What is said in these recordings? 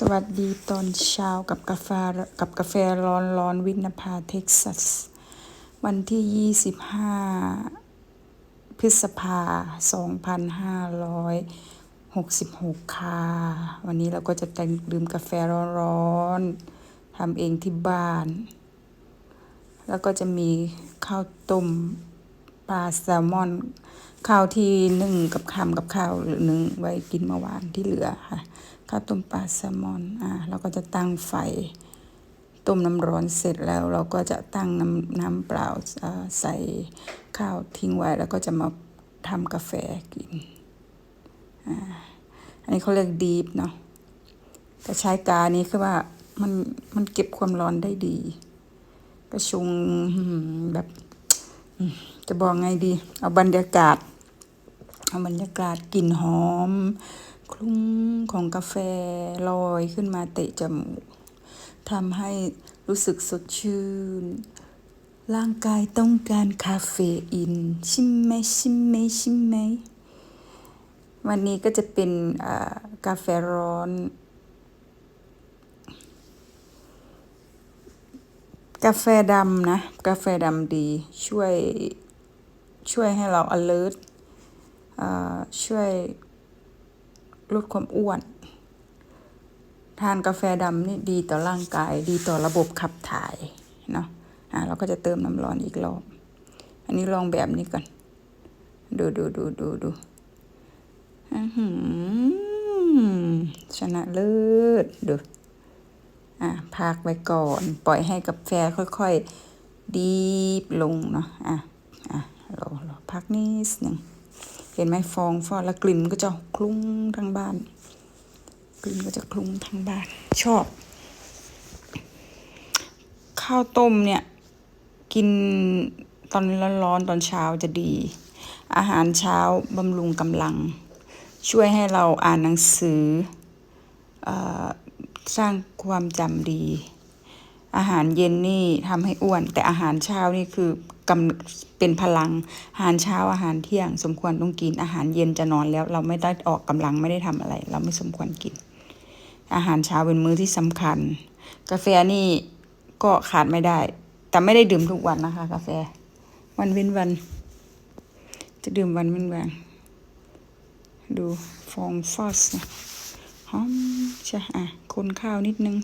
สวัสดีตอนเช้ากับกาแฟกับกาแฟร้อนร้อนวินภาเท็กซัส วันที่ 25 พฤษภา 2566 ค่ะ วันนี้เราก็จะแต่งดื่มกาแฟร้อนๆทำเองที่บ้าน แล้วก็จะมีข้าวต้มปลาแซลมอน ข้าวที่นึ่งกับคำกับข้าวหรือนึ่งไว้กินเมื่อวานที่เหลือค่ะ ข้าวต้มปลาแซลมอนอ่าเราก็จะตั้งไฟต้มน้ำร้อนเสร็จแล้วเราก็จะตั้งน้ำน้ำเปล่าอ่าใส่ข้าวทิ้งไว้แล้วก็จะมาทำกาแฟกินอ่าอันนี้เขาเรียกดีฟเนาะแต่ใช้กานี้คือว่ามันมันเก็บความร้อนได้ดี กระชุงแบบจะบอกไงดี เอาบรรยากาศ เอาบรรยากาศกลิ่นหอม คลุ้งของกาแฟลอยขึ้นมาเตะจมูกทำให้รู้สึกสดชื่น ร่างกายต้องการคาเฟอีนใชิมไหมใชิมไหมใชิมไหมวันนี้ก็จะเป็นกาแฟร้อน กาแฟดำนะ กาแฟดำดีช่วยช่วยให้เรา alert ช่วย ลดความอ้วน ทานกาแฟดำนี่ดีต่อร่างกาย ดีต่อระบบขับถ่ายเนาะอ่าเราก็จะเติมน้ำร้อนอีกรอบ อันนี้ลองแบบนี้ก่อน ดูดูดูดูดูอื้อหือชนะเลิศดูอะพักไว้ก่อน ปล่อยให้กาแฟค่อย ๆ ดีบลงเนาะอะอะรอรอพักนิดหนึ่ง เห็นไหมฟองฟอดแล้วกลิ่นก็จะคลุ้งทั้งบ้าน กลิ่นก็จะคลุ้งทั้งบ้าน ชอบ ข้าวต้มเนี่ย กินตอนร้อนๆตอนเช้าจะดี อาหารเช้าบำรุงกำลัง ช่วยให้เราอ่านหนังสือเออสร้างความจำดี อาหารเย็นนี่ทำให้อ้วน แต่อาหารเช้านี่คือกำเป็นพลัง อาหารเช้าอาหารเที่ยง สมควรต้องกิน อาหารเย็นจะนอนแล้ว เราไม่ได้ออกกำลังไม่ได้ทำอะไร เราไม่สมควรกิน อาหารเช้าเป็นมื้อที่สำคัญ กาแฟนี่ก็ขาดไม่ได้ แต่ไม่ได้ดื่มทุกวันนะคะ กาแฟ วันเว้นวัน จะดื่มวันเว้นวันดูฟองฟอสหอมใช่อะคนข้าวนิดนึง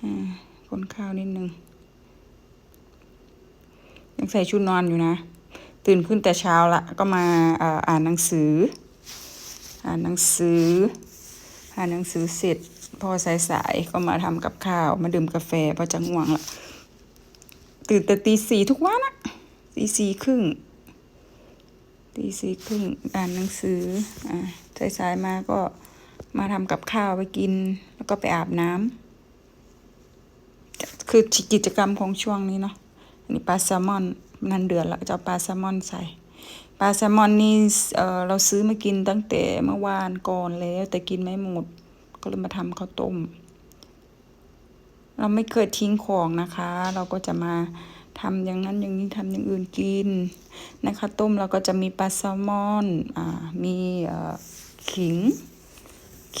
อ่า คนข้าวนิดนึง ยังใส่ชุดนอนอยู่นะ ตื่นขึ้นแต่เช้าละก็มาอ่าอ่านหนังสือ อ่านหนังสือ อ่านหนังสือเสร็จ พอสายๆก็มาทำกับข้าว มาดื่มกาแฟพราะจะง่วงละตื่นแต่ตีสี่ทุกวันอะตีสี่ครึ่งตีสี่ครึ่งอ่านหนังสืออ่าสายๆมาก็มาทำกับข้าวไปกิน แล้วก็ไปอาบน้ำ คือกิจกรรมของช่วงนี้เนาะอันนี้ปลาแซลมอนนันเดือนแล้วจะปลาแซลมอนใส่ปลาแซลมอนนี่เออเราซื้อมากินตั้งแต่เมื่อวานก่อนแล้ว แต่กินไม่หมดก็เลยมาทำข้าวต้ม เราไม่เคยทิ้งของนะคะ เราก็จะมาทำอย่างนั้นอย่างนี้ทำอย่างอื่นกินนข้าวต้มเราก็จะมีปลาแซลมอนอ่ามีขิง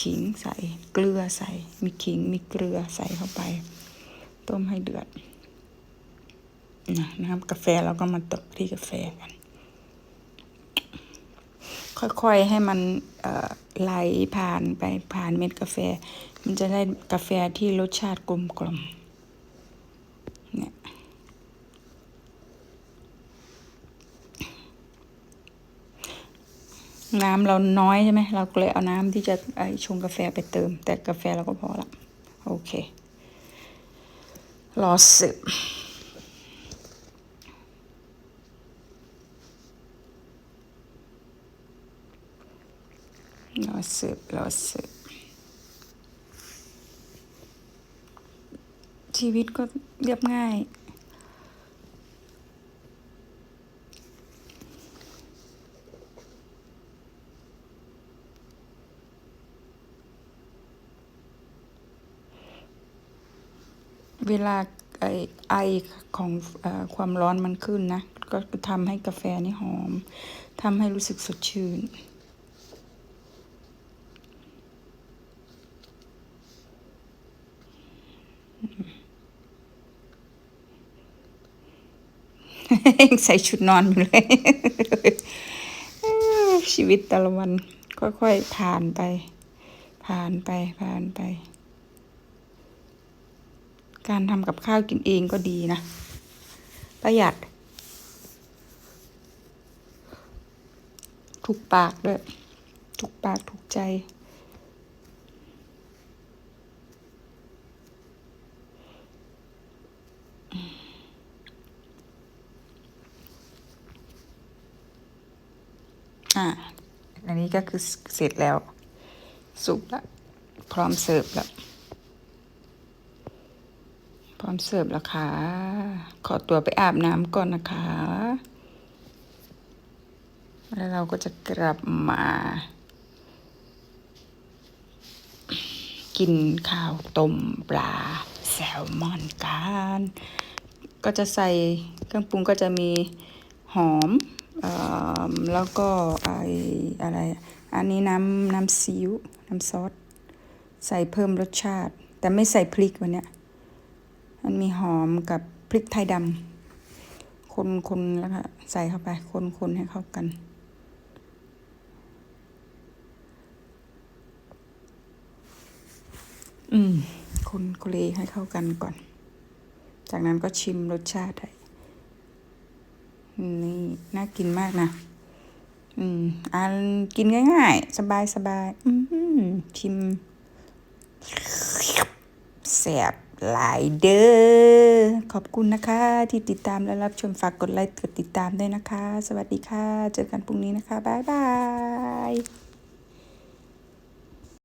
ขิงใส่เกลือใส่ มีขิงมีเกลือใส่เข้าไป ต้มให้เดือดนะน้ำกาแฟเราก็มาตกที่กาแฟกัน ค่อยๆให้มันไหลผ่านไปผ่านเม็ดกาแฟ มันจะได้กาแฟที่รสชาติกลมกลมเนี่ยน้ำเราน้อยใช่ไหมเราก็เลยเอาน้ำที่จะชงกาแฟไปเติม แต่กาแฟเราก็พอละโอเค รอสืบรอสืบรอสืบชีวิตก็เรียบง่าย เวลาไอไอของอความร้อนมันขึ้นนะ ก็ทำให้กาแฟนี่หอมทำให้รู้สึกสดชื่น ใส่ชุดนอนอยู่เลย ชีวิตแต่ละวัน ค่อยๆผ่านไป ผ่านไปผ่านไป การทำกับข้าวกินเองก็ดีนะ ประหยัด ถูกปากด้วย ถูกปากถูกใจ อะ อันนี้ก็คือเสร็จแล้ว สุกแล้ว พร้อมเสิร์ฟแล้ว พร้อมเสิร์ฟแล้วค่ะ ขอตัวไปอาบน้ำก่อนนะคะ แล้วเราก็จะกลับมา กินข้าวต้มปลาแซลมอนกันก็จะใส่เครื่องปรุงก็จะมีหอมเอ่อแล้วก็ไออะไร อันนี้น้ำน้ำซีอิ๊วน้ำซอส ใส่เพิ่มรสชาติ แต่ไม่ใส่พริกวันเนี้ย มันมีหอมกับพริกไทยดำคนคนแล้วก็ใส่เข้าไป คนคนให้เข้ากัน อืม คนโคเลให้เข้ากันก่อน จากนั้นก็ชิมรสชาติให้นี่ น่ากินมากนะ อืม อันกินง่ายๆ สบายสบาย อืมชิมแสบ หลายเด้อขอบคุณนะคะ ที่ติดตามและรับชมฝากกดไลค์กดติดตามด้วยนะคะ สวัสดีค่ะ เจอกันพรุ่งนี้นะคะ บ๊ายบาย